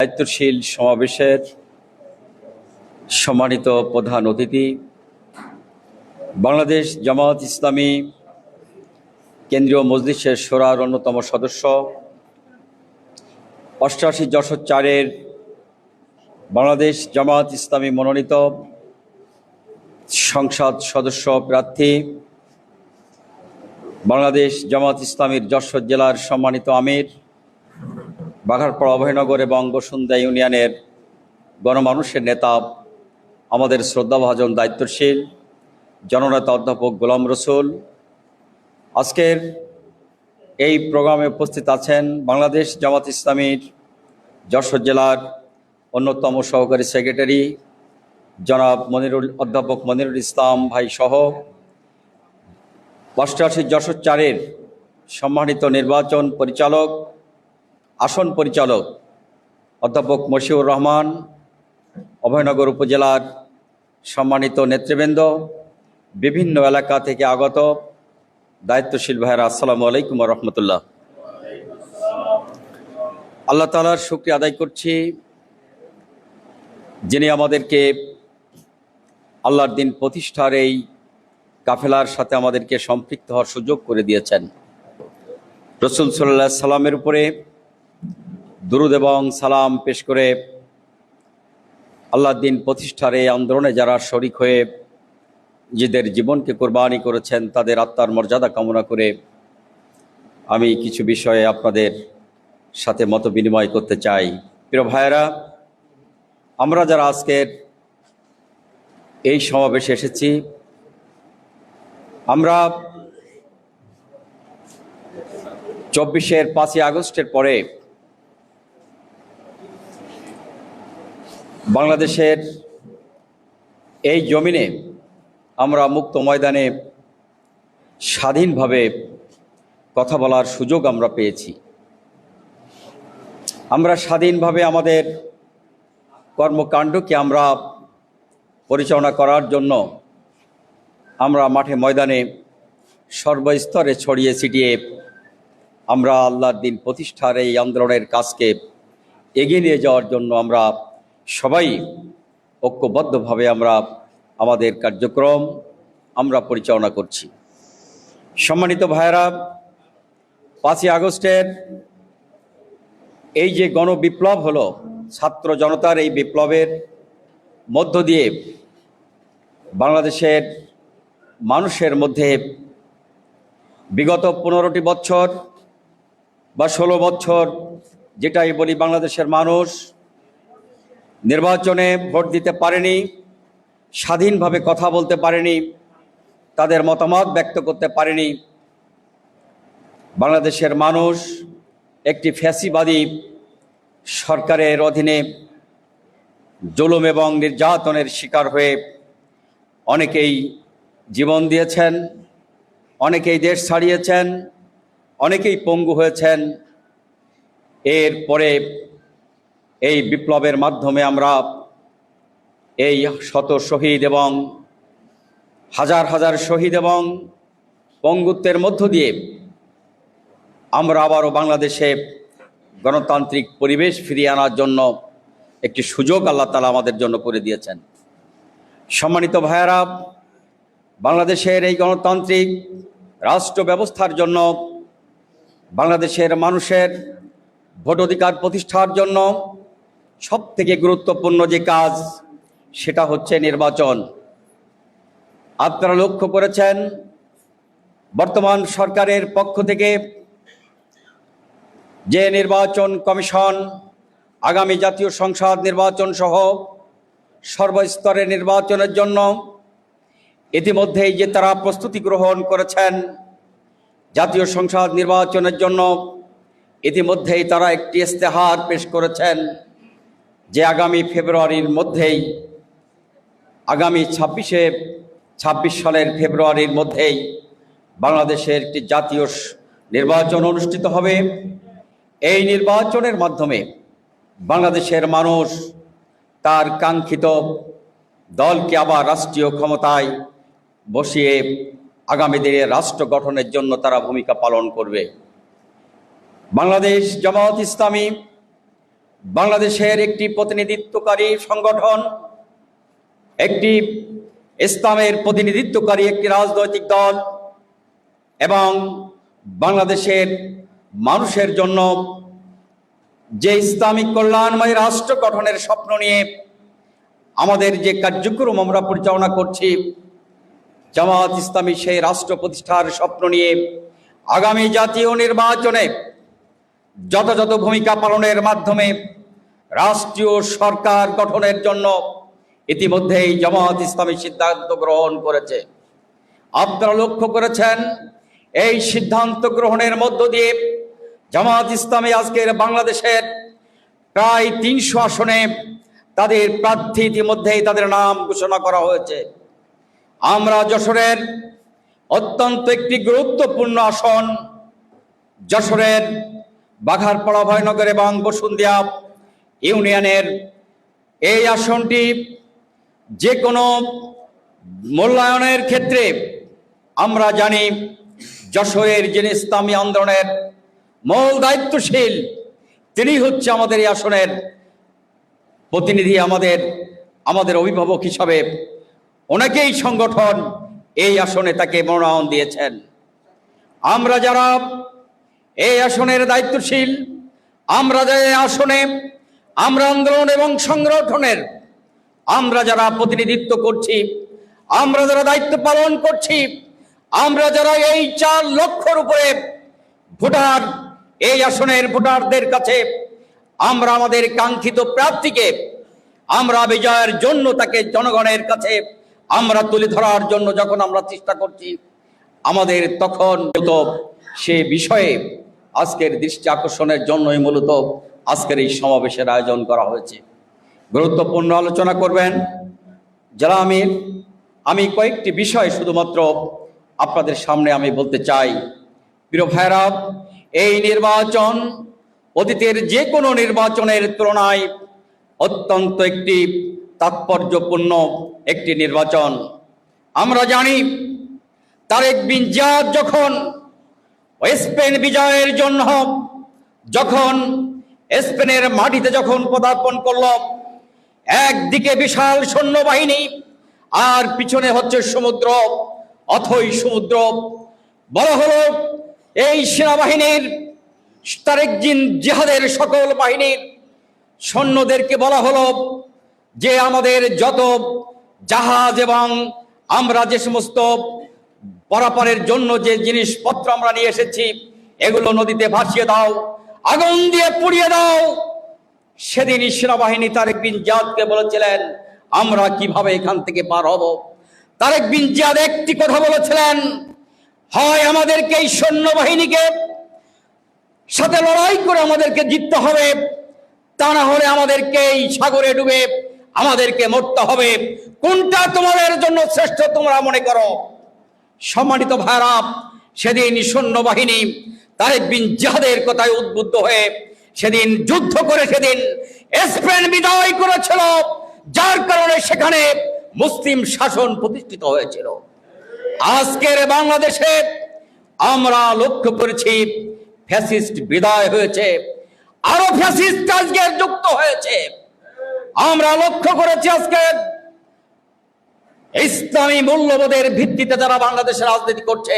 দায়িত্বশীল সমাবেশের সম্মানিত প্রধান অতিথি, বাংলাদেশ জামাত ইসলামী কেন্দ্রীয় মজলিসের সোরার অন্যতম সদস্য অষ্টআশি যশোর চারের বাংলাদেশ জামাত ইসলামী মনোনীত সংসদ সদস্য প্রার্থী, বাংলাদেশ জামাত ইসলামীর যশোর জেলার সম্মানিত আমির বাঘারপাড়া অভয়নগর বসুন্ধা ইউনিয়নের গণমানুষের নেতা, আমাদের শ্রদ্ধাভাজন দায়িত্বশীল, জননেতা অধ্যাপক গোলাম রসুল। আজকের এই প্রোগ্রামে উপস্থিত আছেন বাংলাদেশ জামাত ইসলামীর যশোর জেলার অন্যতম সহকারী সেক্রেটারি জনাব মনিরুল, অধ্যাপক মনিরুল ইসলাম ভাই সহ অষ্টআশি যশোর চারের সম্মানিত নির্বাচন পরিচালক আসন পরিচালক অধ্যাপক মশিউর রহমান, অভয়নগর উপজেলার সম্মানিত নেতৃবৃন্দ, বিভিন্ন এলাকা থেকে আগত দায়িত্বশীল ভাইয়েরা, আসসালামু আলাইকুম রহমতুল্লাহ। আল্লাহ তালার শুক্রিয়া আদায় করছি যিনি আমাদেরকে আল্লাহর দিন প্রতিষ্ঠার এই কাফেলার সাথে আমাদেরকে সম্পৃক্ত হওয়ার সুযোগ করে দিয়েছেন। রসুল সাল্লাহ সাল্লামের উপরে দুরুদ এবং সালাম পেশ করে আল্লাহর দিন প্রতিষ্ঠার এই আন্দোলনে যারা শরিক হয়ে নিজেদের জীবনকে কোরবানি করেছেন, তাদের আত্মার মর্যাদা কামনা করে আমি কিছু বিষয়ে আপনাদের সাথে মত বিনিময় করতে চাই। প্রিয় ভাইয়েরা, আমরা যারা আজকের এই সমাবেশে এসেছি, আমরা চব্বিশের পাঁচই আগস্টের পরে বাংলাদেশের এই জমিনে আমরা মুক্ত ময়দানে স্বাধীনভাবে কথা বলার সুযোগ আমরা পেয়েছি। আমরা স্বাধীনভাবে আমাদের কর্মকাণ্ডকে আমরা পরিচালনা করার জন্য আমরা মাঠে ময়দানে সর্বস্তরে ছড়িয়ে ছিটিয়ে আমরা আল্লাহর দিন প্রতিষ্ঠার এই আন্দোলনের কাজকে এগিয়ে নিয়ে যাওয়ার জন্য আমরা সবাই ঐক্যবদ্ধভাবে আমরা আমাদের কার্যক্রম আমরা পরিচালনা করছি। সম্মানিত ভাইয়েরা, পাঁচই আগস্টের এই যে গণবিপ্লব হলো, ছাত্র জনতার এই বিপ্লবের মধ্য দিয়ে বাংলাদেশের মানুষের মধ্যে বিগত পনেরোটি বছর বা ষোলো বছর, যেটাই বলি বাংলাদেশের মানুষ নির্বাচনে ভোট দিতে পারেনি, স্বাধীনভাবে কথা বলতে পারেনি, তাদের মতামত ব্যক্ত করতে পারেনি। বাংলাদেশের মানুষ একটি ফ্যাসিবাদী সরকারের অধীনে জুলুম এবং নির্যাতনের শিকার হয়ে অনেকেই জীবন দিয়েছেন, অনেকেই দেশ ছাড়িয়েছেন, অনেকেই পঙ্গু হয়েছেন। এরপরে এই বিপ্লবের মাধ্যমে আমরা এই শত শহীদ এবং হাজার হাজার শহীদ এবং পঙ্গুত্বের মধ্য দিয়ে আমরা আবারও বাংলাদেশে গণতান্ত্রিক পরিবেশ ফিরিয়ে আনার জন্য একটি সুযোগ আল্লাহ তালা আমাদের জন্য করে দিয়েছেন। সম্মানিত ভাইয়ারা, বাংলাদেশের এই গণতান্ত্রিক রাষ্ট্র ব্যবস্থার জন্য, বাংলাদেশের মানুষের ভোট অধিকার প্রতিষ্ঠার জন্য সব থেকে গুরুত্বপূর্ণ যে কাজ, সেটা হচ্ছে নির্বাচন। আপনারা লক্ষ্য করেছেন, বর্তমান সরকারের পক্ষ থেকে যে নির্বাচন কমিশন, আগামী জাতীয় সংসদ নির্বাচন সহ সর্বস্তরের নির্বাচনের জন্য ইতিমধ্যেই যে তারা প্রস্তুতি গ্রহণ করেছেন, জাতীয় সংসদ নির্বাচনের জন্য ইতিমধ্যেই তারা একটি ইস্তেহার পেশ করেছেন। যে আগামী ফেব্রুয়ারির মধ্যেই, আগামী ছাব্বিশে, ছাব্বিশ সালের ফেব্রুয়ারির মধ্যেই বাংলাদেশের একটি জাতীয় নির্বাচন অনুষ্ঠিত হবে। এই নির্বাচনের মাধ্যমে বাংলাদেশের মানুষ তার কাঙ্ক্ষিত দলকে আবার রাষ্ট্রীয় ক্ষমতায় বসিয়ে আগামী দিনে রাষ্ট্র গঠনের জন্য তারা ভূমিকা পালন করবে। বাংলাদেশ জামায়াত ইসলামী বাংলাদেশের একটি প্রতিনিধিত্বকারী সংগঠন, একটি ইসলামের প্রতিনিধিত্বকারী একটি রাজনৈতিক দল এবং বাংলাদেশের মানুষের জন্য যে ইসলামিক কল্যাণময় রাষ্ট্র গঠনের স্বপ্ন নিয়ে আমাদের যে কার্যক্রম আমরা পরিচালনা করছি জামাত ইসলামী সেই রাষ্ট্র প্রতিষ্ঠার স্বপ্ন নিয়ে আগামী জাতীয় নির্বাচনে যথাযথ ভূমিকা পালনের মাধ্যমে রাষ্ট্রীয় সরকার গঠনের জন্য ইতিমধ্যেই জামাত ইসলামী সিদ্ধান্ত গ্রহণ করেছে। আপনারা লক্ষ্য করেছেন, এই সিদ্ধান্ত গ্রহণের মধ্য দিয়ে জামাত ইসলামী আজকের বাংলাদেশের প্রায় তিনশো আসনে তাদের প্রার্থী ইতিমধ্যেই তাদের নাম ঘোষণা করা হয়েছে। আমরা যশোরের অত্যন্ত একটি গুরুত্বপূর্ণ আসন, যশোরের বাঘারপাড়া ভয়নগর এবং বসুন্দিয়া ইউনিয়নের এই আসনটি যে কোনো মূল্যায়নের ক্ষেত্রে আমরা জানি যশোরের যিনি ইসলামী আন্দোলনের মূল দায়িত্বশীল, তিনি হচ্ছে আমাদের এই আসনের প্রতিনিধি, আমাদের আমাদের অভিভাবক হিসাবে অনেকেই সংগঠন এই আসনে তাকে মনোনয়ন দিয়েছেন। আমরা যারা এই আসনের দায়িত্বশীল, আমরা যে আসনে আমরা আন্দোলন এবং সংগঠনের, আমরা যারা প্রতিনিধিত্ব করছি, আমরা যারা দায়িত্ব পালন করছি, আমরা যারা এই চার লক্ষর উপরে ভোটার, এই আসনের ভোটারদের কাছে আমরা আমাদের কাঙ্ক্ষিত প্রার্থীকে আমরা বিজয়ের জন্য তাকে জনগণের কাছে আমরা তুলে ধরার জন্য যখন আমরা চেষ্টা করছি, আমাদের তখন সে বিষয়ে আজকের দৃষ্টি আকর্ষণের জন্যই মূলত আজকের এই সমাবেশের আয়োজন করা হয়েছে। গুরুত্বপূর্ণ আলোচনা করবেন যারা আমির, আমি কয়েকটি বিষয় শুধুমাত্র আপনাদের সামনে আমি বলতে চাই। প্রিয় ভাইরা এই নির্বাচন অতীতের যে কোনো নির্বাচনের তুলনায় অত্যন্ত একটি তাৎপর্যপূর্ণ একটি নির্বাচন। আমরা জানি, তারেক বিন জিয়াদ যখন স্পেন বিজয়ের জন্য যখন স্পেনের মাটিতে যখন পদার্পণ করল, একদিকে বিশাল সৈন্যবাহিনী, আর পিছনে হচ্ছে সমুদ্র, অথই সমুদ্র। বলা হলো, এই সেনাবাহিনীর তারেক জিন জিহাদের সকল বাহিনীর সৈন্যদেরকে বলা হলো যে আমাদের যত জাহাজ এবং আমরা যে সমস্ত পরাপারের জন্য যে জিনিসপত্র আমরা নিয়ে এসেছি, এগুলো নদীতে ভাসিয়ে দাও, আগুন দিয়ে পুড়িয়ে দাও। সেদিন সেনাবাহিনী তারেক বিন জিয়াদকে বলেছিলেন, আমরা কীভাবে এখান থেকে পার হব? তারেক বিন জিয়াদ একটি কথা বলেছিলেন, হয় আমাদেরকে এই সৈন্যবাহিনীকে সাথে লড়াই করে আমাদেরকে জিততে হবে, তা না হলে আমাদেরকে এই সাগরে ডুবে আমাদেরকে মরতে হবে। কোনটা তোমাদের জন্য শ্রেষ্ঠ তোমরা মনে করো? সম্মানিত ভাইরা সেদিন সৈন্যবাহিনী তারেক বিন জাহাদের কথায় উদ্বুদ্ধ হয়ে সেদিন যুদ্ধ করে সেদিন স্পেন বিদায় করেছিল, যার কারণে সেখানে মুসলিম শাসন প্রতিষ্ঠিত হয়েছিল। আজকের বাংলাদেশে আমরা লক্ষ্য করেছি, ফ্যাসিস্ট বিদায় হয়েছে, আরও ফ্যাসিস্ট আজকে যুক্ত হয়েছে। আমরা লক্ষ্য করেছি আজকে ইসলামী মূল্যবোধের ভিত্তিতে যারা বাংলাদেশে রাজনীতি করছে,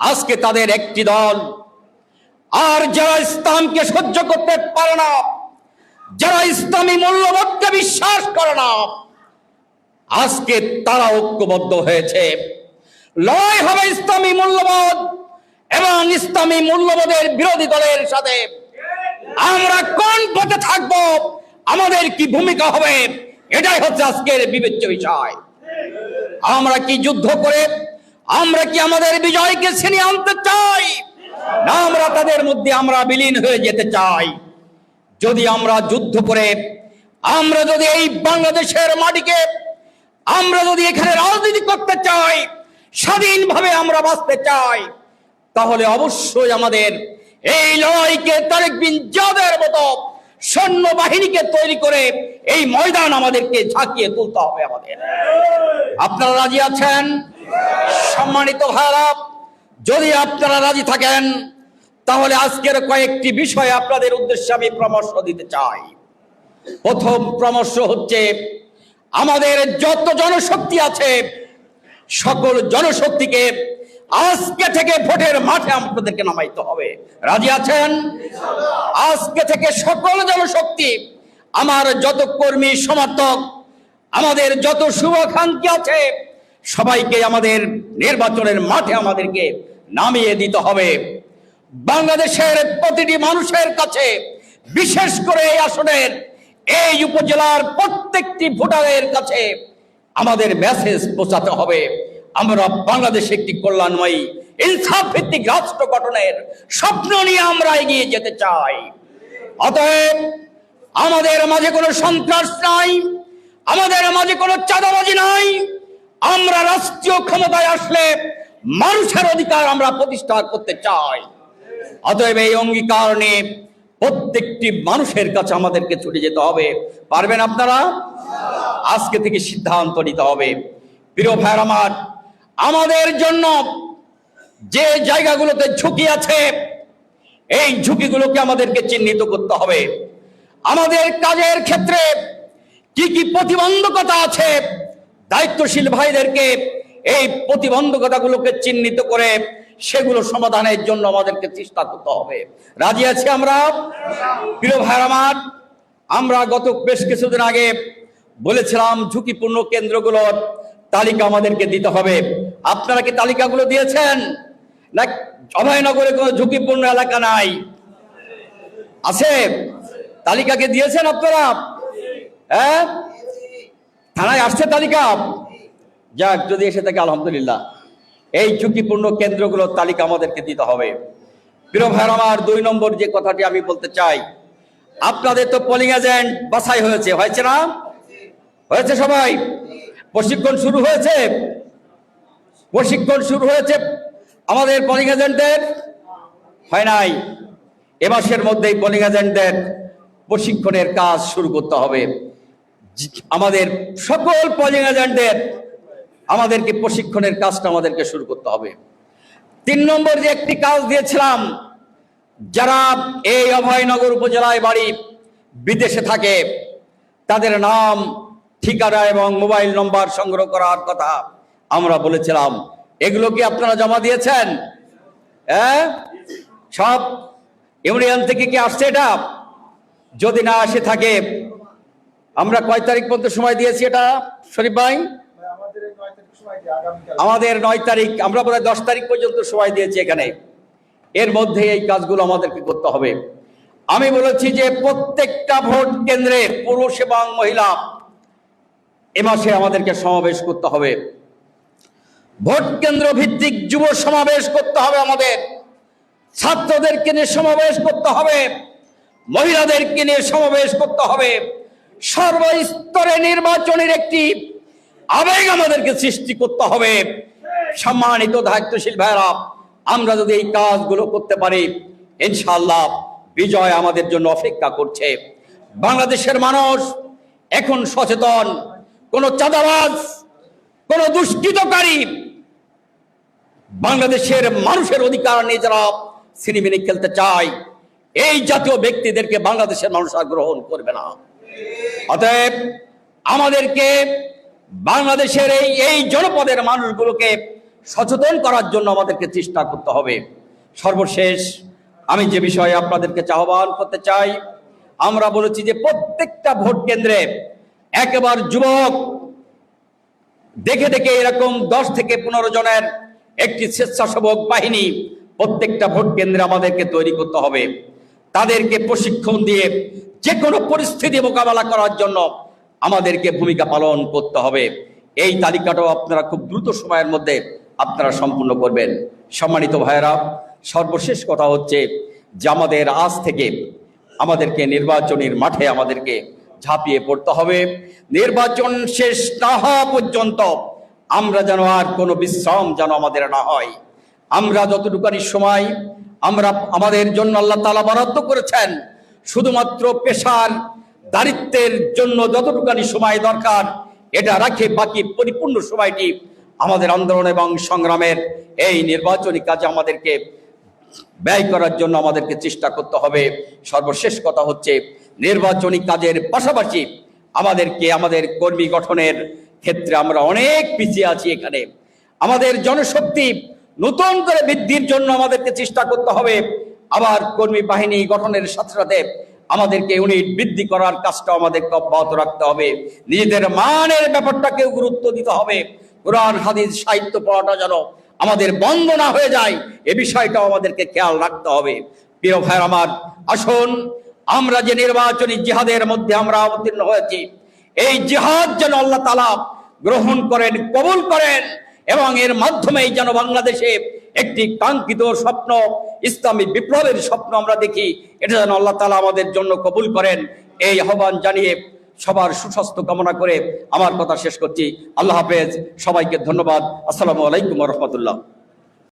আজকে তাদের একটি দল। আর যারা ইসলামকে সহ্য করতে পারে না, যারা ইসলামী মূল্যবোধকে বিশ্বাস করে না, আজকে তারা ঐক্যবদ্ধ হয়েছে। লড়াই হবে ইসলামী মূল্যবোধ এবং ইসলামী মূল্যবোধের বিরোধী দলের সাথে। আমরা কোন পথে থাকব, আমাদের কি ভূমিকা হবে, এটাই হচ্ছে আজকের বিবেচ্য বিষয়। আমরা কি যুদ্ধ করে, আমরা কি আমাদের বিজয়কে ছিনিয়ে আনতে চাই? না, আমরা তাদের মধ্যে আমরা বিলীন হয়ে যেতে চাই। যদি আমরা যুদ্ধ করে, আমরা যদি এই বাংলাদেশের মাটিকে, আমরা যদি এখানে রাজনীতি করতে চাই, স্বাধীনভাবে আমরা বাঁচতে চাই, তাহলে অবশ্যই আমাদের এই লড়াইকে তারেক বিন জাদের মতো সৈন্য বাহিনীকে তৈরি করে এই ময়দান আমাদেরকে ঝাঁকিয়ে তুলতে হবে আমাদের। আপনারা রাজি আছেন? সম্মানিত ভাইরা যদি আপনারা রাজি থাকেন, তাহলে আজকের কয়েকটি বিষয় আপনাদের উদ্দেশ্যে আমি পরামর্শ দিতে চাই। প্রথম পরামর্শ হচ্ছে, আমাদের যত জনশক্তি আছে, সকল জনশক্তিকে আজকে থেকে ভোটের মাঠে আপনাদেরকে নামাইতে হবে। রাজি আছেন? আজকে থেকে সকল জনশক্তি, আমার যত কর্মী সমর্থক, আমাদের যত শুভাকাঙ্ক্ষী আছে, সবাইকে আমাদের নির্বাচনের মাঠে আমাদেরকে নামিয়ে দিতে হবে। বাংলাদেশের প্রতিটি মানুষের কাছে, বিশেষ করে এই আসনের, এই উপজেলার প্রত্যেকটি ভোটারের কাছে আমাদের মেসেজ পৌঁছাতে হবে। আমরা বাংলাদেশ একটি কল্যাণময়ী ইনসাফ ভিত্তিক রাষ্ট্র গঠনের স্বপ্ন নিয়ে আমরা এগিয়ে যেতে চাই। অতএব আমাদের মাঝে কোনো সন্ত্রাস নাই, আমাদের মাঝে কোনো চাঁদাবাজি নাই, আমরা রাষ্ট্রীয় ক্ষমতায় আসলে মানুষের অধিকার আমরা প্রতিষ্ঠা করতে চাই। অতএব এই অঙ্গীকার নিয়ে প্রত্যেকটি মানুষের কাছে আমাদেরকে ছুটে যেতে হবে। পারবেন আপনারা? আজকে থেকে সিদ্ধান্ত নিতে হবে। প্রিয় ভাইয়ের আমার আমাদের জন্য যে জায়গাগুলোতে ঝুঁকি আছে, এই ঝুঁকিগুলোকে আমাদেরকে চিহ্নিত করতে হবে। আমাদের কাজের ক্ষেত্রে কি কি প্রতিবন্ধকতা আছে, দায়িত্বশীল ভাইদেরকে এই প্রতিবন্ধকতাগুলোকে চিহ্নিত করে সেগুলো সমাধানের জন্য আমাদেরকে চেষ্টা করতে হবে। রাজি আছি আমরা? প্রিয় ভাইয়ের আমার, আমরা গত বেশ কিছুদিন আগে বলেছিলাম ঝুঁকিপূর্ণ কেন্দ্রগুলোর তালিকা আমাদেরকে দিতে হবে। আপনারা কি তালিকাগুলো দিয়েছেন? না অভয়নগরে কোনো ঝুঁকিপূর্ণ এলাকা নাই। আছে? তালিকাকে দিয়েছেন আপনারা? হ্যাঁ? থানায় আসছে তালিকা? যাক, যদি এসে থাকে, আলহামদুলিল্লাহ। এই ঝুঁকিপূর্ণ কেন্দ্রগুলোর তালিকা আমাদেরকে দিতে হবে। প্রিয় ভাইয়ের আমার, দুই নম্বর যে কথাটি আমি বলতে চাই, আপনাদের তো পোলিং এজেন্ট বাছাই হয়েছে হয়েছে না? হয়েছে সবাই? প্রশিক্ষণ শুরু হয়েছে। প্রশিক্ষণ শুরু হয়েছে। আমাদের পোলিং এজেন্টদের হয় নাই। এ মাসের মধ্যেই পোলিং এজেন্টদের প্রশিক্ষণের কাজ শুরু করতে হবে। আমাদের সকল পোলিং এজেন্টদের আমাদেরকে প্রশিক্ষণের কাজটা আমাদেরকে শুরু করতে হবে। তিন নম্বর যে একটি কাজ দিয়েছিলাম, যারা এই অভয়নগর উপজেলায় বাড়ি বিদেশে থাকে, তাদের নাম ঠিকানা এবং মোবাইল নম্বর সংগ্রহ করার কথা আমরা বলেছিলাম। এগুলো কি আপনারা জমা দিয়েছেন? হ্যাঁ? সব ইউনিয়ন থেকে কি আসছে এটা? যদি না আসে থাকে, আমরা কয় তারিখ পর্যন্ত সময় দিয়েছি এটা, শরীফ ভাই? আমাদের নয় তারিখ, আমরা বোধহয় দশ তারিখ পর্যন্ত সময় দিয়েছি এখানে। এর মধ্যে এই কাজগুলো আমাদেরকে করতে হবে। আমি বলেছি যে প্রত্যেকটা ভোট কেন্দ্রে পুরুষ এবং মহিলা এ মাসে আমাদেরকে সমাবেশ করতে হবে। ভোট কেন্দ্র ভিত্তিক যুব সমাবেশ করতে হবে আমাদের। ছাত্রদেরকে নিয়ে সমাবেশ করতে হবে। মহিলাদেরকে নিয়ে সমাবেশ করতে হবে। সর্বস্তরে নির্বাচনের একটি আবেগ আমাদেরকে সৃষ্টি করতে হবে। সম্মানিত দায়িত্বশীল ভাইরা আমরা যদি এই কাজগুলো করতে পারি ইনশাল্লাহ বিজয় আমাদের জন্য অপেক্ষা করছে। বাংলাদেশের মানুষ এখন সচেতন। কোন চাঁদাবাজ, কোন দুষ্কৃতকারী বাংলাদেশের মানুষের অধিকার নিয়ে যারা সিনেমিনি খেলতে চায়, এই জাতীয় ব্যক্তিদেরকে বাংলাদেশের মানুষ আর গ্রহণ করবে না। অতএব আমাদেরকে বাংলাদেশের এই এই জনপদের মানুষগুলোকে সচেতন করার জন্য আমাদেরকে চেষ্টা করতে হবে। সর্বশেষ আমি যে বিষয়ে আপনাদেরকে আহ্বান করতে চাই, আমরা বলেছি যে প্রত্যেকটা ভোট কেন্দ্রে একেবার যুবক দেখে দেখে এরকম দশ থেকে পনেরো জনের একটি স্বেচ্ছাসেবক বাহিনী প্রত্যেকটা ভোট কেন্দ্রে আমাদেরকে তৈরি করতে হবে। তাদেরকে প্রশিক্ষণ দিয়ে যে কোনো পরিস্থিতি মোকাবেলা করার জন্য আমাদেরকে ভূমিকা পালন করতে হবে। এই তালিকাটাও আপনারা খুব দ্রুত সময়ের মধ্যে আপনারা সম্পূর্ণ করবেন। সম্মানিত ভাইয়েরা, সর্বশেষ কথা হচ্ছে যে আমাদের আজ থেকে আমাদেরকে নির্বাচনের মাঠে আমাদেরকে ঝাঁপিয়ে পড়তে হবে। নির্বাচন শেষ না হওয়া পর্যন্ত আমরা যেন আর কোনো বিশ্রাম যেন আমাদের না হয়। আমরা যতটুকানি সময় আমরা আমাদের জন্য আল্লাহ তালা বরাদ্দ করেছেন, শুধুমাত্র পেশার দারিত্বের জন্য যতটুকানি সময় দরকার, এটা রাখে বাকি পরিপূর্ণ সময়টি আমাদের আন্দোলন এবং সংগ্রামের এই নির্বাচনী কাজে আমাদেরকে ব্যয় করার জন্য আমাদেরকে চেষ্টা করতে হবে। সর্বশেষ কথা হচ্ছে নির্বাচনী কাজের পাশাপাশি আমাদেরকে আমাদের কর্মী গঠনের ক্ষেত্রে আমরা অনেক পিছিয়ে আছি এখানে। আমাদের জনশক্তি নতুন করে বৃদ্ধির জন্য আমাদেরকে চেষ্টা করতে হবে। আবার কর্মী বাহিনী গঠনের সাথে সাথে আমাদেরকে ইউনিট বৃদ্ধি করার কাজটা আমাদেরকে অব্যাহত রাখতে হবে। নিজেদের মানের ব্যাপারটাকেও গুরুত্ব দিতে হবে। কোরআন, হাদিস, সাহিত্য পড়াটা যেন আমাদের বন্ধ না হয়ে যায়, এ বিষয়টাও আমাদেরকে খেয়াল রাখতে হবে। প্রিয় ভাইয়ের আমার, আসুন আমরা যে নির্বাচনী জিহাদের মধ্যে আমরা অবতীর্ণ হয়েছি, এই জিহাদ যেন আল্লাহ তালা গ্রহণ করেন, কবুল করেন এবং এর মাধ্যমেই যেন বাংলাদেশে একটি কাঙ্ক্ষিত স্বপ্ন, ইসলামী বিপ্লবের স্বপ্ন আমরা দেখি, এটা যেন আল্লাহ তালা আমাদের জন্য কবুল করেন। এই আহ্বান জানিয়ে সবার সুস্বাস্থ্য কামনা করে আমার কথা শেষ করছি। আল্লাহ হাফেজ, সবাইকে ধন্যবাদ। আসসালামু আলাইকুম রহমতুল্লাহ।